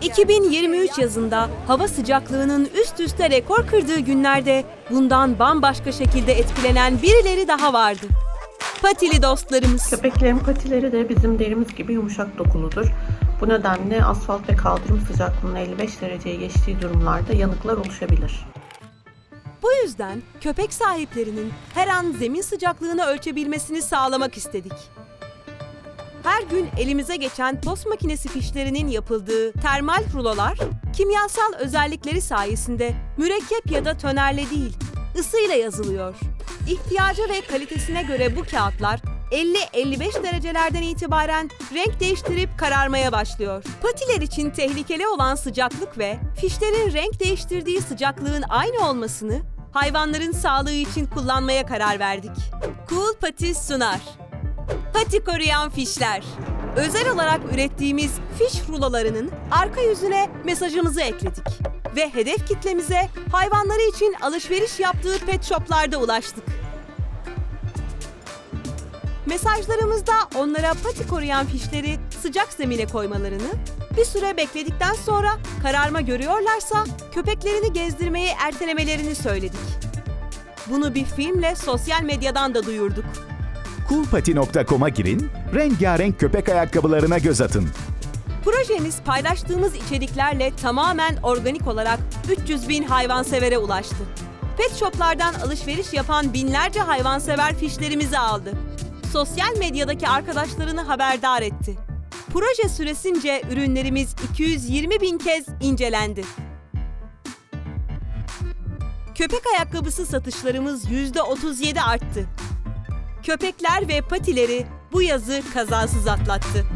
2023 yazında hava sıcaklığının üst üste rekor kırdığı günlerde bundan bambaşka şekilde etkilenen birileri daha vardı. Patili dostlarımız. Köpeklerin patileri de bizim derimiz gibi yumuşak dokuludur. Bu nedenle asfalt ve kaldırım sıcaklığının 55 dereceye geçtiği durumlarda yanıklar oluşabilir. Bu yüzden köpek sahiplerinin her an zemin sıcaklığını ölçebilmesini sağlamak istedik. Her gün elimize geçen tost makinesi fişlerinin yapıldığı termal rulolar, kimyasal özellikleri sayesinde mürekkep ya da tönerle değil, ısıyla yazılıyor. İhtiyaca ve kalitesine göre bu kağıtlar 50-55 derecelerden itibaren renk değiştirip kararmaya başlıyor. Patiler için tehlikeli olan sıcaklık ve fişlerin renk değiştirdiği sıcaklığın aynı olmasını hayvanların sağlığı için kullanmaya karar verdik. Cool Pati sunar. Pati koruyan fişler. Özel olarak ürettiğimiz fiş rulolarının arka yüzüne mesajımızı ekledik. Ve hedef kitlemize hayvanları için alışveriş yaptığı pet shoplarda ulaştık. Mesajlarımızda onlara pati koruyan fişleri sıcak zemine koymalarını, bir süre bekledikten sonra kararma görüyorlarsa köpeklerini gezdirmeyi ertelemelerini söyledik. Bunu bir filmle sosyal medyadan da duyurduk. Coolpati.com'a girin, rengarenk köpek ayakkabılarına göz atın. Projemiz paylaştığımız içeriklerle tamamen organik olarak 300 bin hayvansevere ulaştı. Pet shoplardan alışveriş yapan binlerce hayvansever fişlerimizi aldı. Sosyal medyadaki arkadaşlarını haberdar etti. Proje süresince ürünlerimiz 220 bin kez incelendi. Köpek ayakkabısı satışlarımız %37 arttı. Köpekler ve patileri bu yazı kazasız atlattı.